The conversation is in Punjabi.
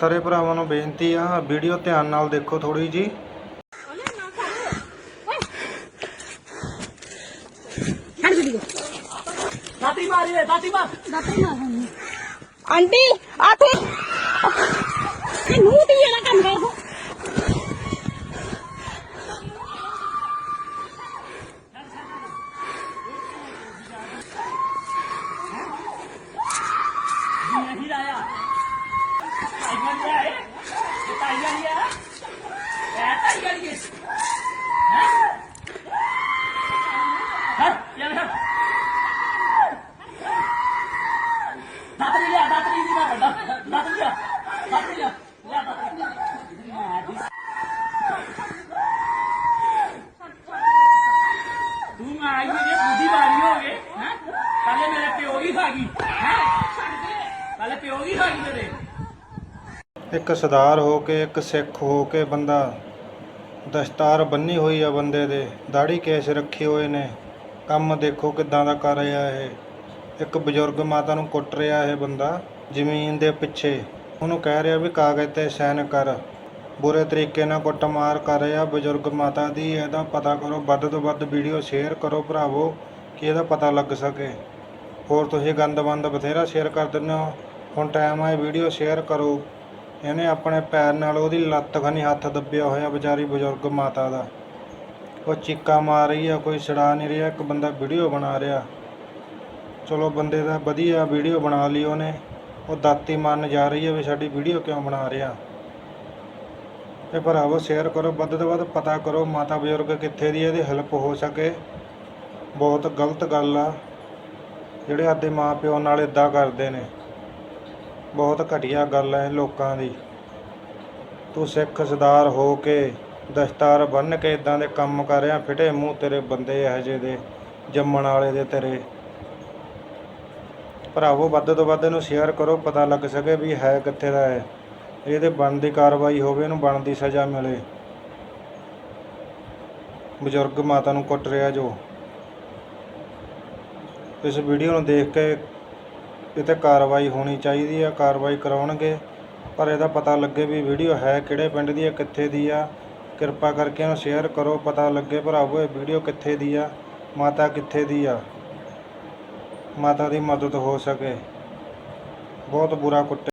ਸਾਰੇ ਭਰਾਵਾਂ ਨੂੰ ਬੇਨਤੀ ਆ ਵੀਡੀਓ ਧਿਆਨ ਨਾਲ ਦੇਖੋ ਥੋੜੀ ਜੀ ਦਾਤੀ ਮਾਰੀ ਵੇ ਦਾਤੀ ਮਾਰ। ਦਾਤੇ ਮਾਰ। ਆਂਟੀ ਆ ਤੇ ਇਹ ਨੂੰ ਤੇ ਇਹਦਾ ਕੰਮ ਕਰੋ ਨਹੀਂ ਲਾਇਆ ਤਾਈਆਂ ਲਿਆ ਏ ਇਹ ਤਾਈਆਂ ਲਿਆ ਇਹ ਤਾਈਆਂ ਲਿਆ ਹੈ ਹਾਂ ਯਾਰ ਹਾਂ ਦਾਤੀ ਲਿਆ ਦਾਤੀ ਦੀ ਨਾ ਵੱਡਾ ਦਾਤੀ ਲਿਆ ਦਾਤੀ ਲਿਆ ਲਿਆ ਦਾਤੀ ਤੂੰ ਆਈ ਮੇਰੇ ਬੁੱਢੀ ਬਾਰੀ ਹੋ ਗਏ ਹੈ ਪਹਿਲੇ ਮੇਰੇ ਪਿਓ ਦੀ ਖਾ ਗਈ ਪਹਿਲੇ ਪਿਓ ਦੀ ਖਾ ਗਈ ਤੇਰੇ ਇੱਕ ਸਰਦਾਰ ਹੋ ਕੇ, ਇੱਕ ਸਿੱਖ ਹੋ ਕੇ ਬੰਦਾ ਦਸਤਾਰ ਬੰਨੀ ਹੋਈ ਆ ਬੰਦੇ ਦੇ। ਦਾੜੀ ਕੇਸ ਰੱਖੇ ਹੋਏ ਨੇ। ਕੰਮ ਦੇਖੋ ਕਿੱਦਾਂ ਦਾ ਕਰ ਰਿਹਾ ਇਹ। ਇੱਕ ਬਜ਼ੁਰਗ ਮਾਤਾ ਨੂੰ ਕੁੱਟ ਰਿਹਾ ਇਹ ਬੰਦਾ ਜ਼ਮੀਨ ਦੇ ਪਿੱਛੇ। ਉਹਨੂੰ ਕਹਿ ਰਿਹਾ ਵੀ ਕਾਗਜ਼ ਤੇ ਸਾਈਨ ਕਰ। ਬੁਰੇ ਤਰੀਕੇ ਨਾਲ ਕੁੱਟਮਾਰ ਕਰ ਰਿਹਾ ਬਜ਼ੁਰਗ ਮਾਤਾ ਦੀ। ਇਹਦਾ ਪਤਾ ਕਰੋ ਵੱਧ ਤੋਂ ਵੱਧ ਵੀਡੀਓ ਸ਼ੇਅਰ ਕਰੋ ਭਰਾਵੋ, ਕਿ ਇਹਦਾ ਪਤਾ ਲੱਗ ਸਕੇ। ਹੋਰ ਤੁਸੀਂ ਗੰਦ ਬੰਦ ਬਥੇਰਾ ਸ਼ੇਅਰ ਕਰ ਦਿੰਦੇ ਹੋ। ਹੁਣ ਟਾਈਮ ਆਏ ਵੀਡੀਓ ਸ਼ੇਅਰ ਕਰੋ। ਇਹਨੇ ਆਪਣੇ ਪੈਰ ਨਾਲ ਉਹਦੀ ਲੱਤ ਖਨੀ ਹੱਥ ਦੱਬਿਆ ਹੋਇਆ ਵਿਚਾਰੀ ਬਜ਼ੁਰਗ ਮਾਤਾ ਦਾ। ਉਹ ਚੀਕਾ ਮਾਰ ਰਹੀ ਆ, ਕੋਈ ਛੜਾ ਨਹੀਂ ਰਿਹਾ, ਇੱਕ ਬੰਦਾ ਵੀਡੀਓ ਬਣਾ ਰਿਹਾ। ਚਲੋ ਬੰਦੇ ਦਾ ਵਧੀਆ ਵੀਡੀਓ ਬਣਾ ਲਈ ਉਹਨੇ। ਉਹ ਦਾਤੀ ਮੰਨ ਜਾ ਰਹੀ ਹੈ ਵੀ ਸਾਡੀ ਵੀਡੀਓ ਕਿਉਂ ਬਣਾ ਰਿਹਾ। ਇਹ ਭਰਾਵੋ ਸ਼ੇਅਰ ਕਰੋ, ਵੱਧ ਤੋਂ ਵੱਧ ਪਤਾ ਕਰੋ ਮਾਤਾ ਬਜ਼ੁਰਗ ਕਿੱਥੇ ਦੀ ਇਹਦੀ ਹੈਲਪ ਹੋ ਸਕੇ। ਬਹੁਤ ਗਲਤ ਗੱਲ ਆ। ਜਿਹੜੇ ਆਪਦੇ ਮਾਂ ਪਿਓ ਨਾਲ ਇਦਾਂ ਕਰਦੇ ਨੇ। ਬਹੁਤ ਘਟੀਆ ਗੱਲ ਹੈ ਲੋਕਾਂ ਦੀ। ਤੂੰ ਸਿੱਖ ਸਰਦਾਰ ਹੋ ਕੇ ਦਸਤਾਰ ਬੰਨ੍ਹ ਕੇ ਇਦਾਂ ਦੇ ਕੰਮ ਕਰ ਰਿਹਾ ਫਿਟੇ ਮੂੰਹ ਤੇਰੇ ਬੰਦੇ ਇਹੋ ਜਿਹੇ ਦੇ, ਜੰਮਣ ਵਾਲੇ ਦੇ ਤੇਰੇ। ਭਰਾਵੋ, ਵੱਧ ਤੋਂ ਵੱਧ ਇਹਨੂੰ ਸ਼ੇਅਰ ਕਰੋ, ਪਤਾ ਲੱਗ ਸਕੇ ਵੀ ਹੈ ਕਿੱਥੇ ਦਾ ਹੈ। ਇਹਦੇ ਬਣਦੀ ਕਾਰਵਾਈ ਹੋਵੇ, ਇਹਨੂੰ ਬਣਦੀ ਸਜ਼ਾ ਮਿਲੇ। ਬਜ਼ੁਰਗ ਮਾਤਾ ਨੂੰ ਕੁੱਟ ਰਿਹਾ ਜੋ। ਇਸ ਵੀਡੀਓ ਨੂੰ ਦੇਖ ਕੇ ਇਹ 'ਤੇ ਕਾਰਵਾਈ ਹੋਣੀ ਚਾਹੀਦੀ ਆ, ਕਾਰਵਾਈ ਕਰਾਉਣਗੇ। ਪਰ ਇਹਦਾ ਪਤਾ ਲੱਗੇ ਵੀ ਵੀਡੀਓ ਹੈ ਕਿਹੜੇ ਪਿੰਡ ਦੀ ਆ, ਕਿੱਥੇ ਦੀ ਆ। ਕਿਰਪਾ ਕਰਕੇ ਇਹਨੂੰ ਸ਼ੇਅਰ ਕਰੋ, ਪਤਾ ਲੱਗੇ ਭਰਾਵੋ ਇਹ ਵੀਡੀਓ ਕਿੱਥੇ ਦੀ ਆ, ਮਾਤਾ ਕਿੱਥੇ ਦੀ ਆ। ਮਾਤਾ ਦੀ ਮਦਦ ਹੋ ਸਕੇ। ਬਹੁਤ ਬੁਰਾ ਕੁੱਟ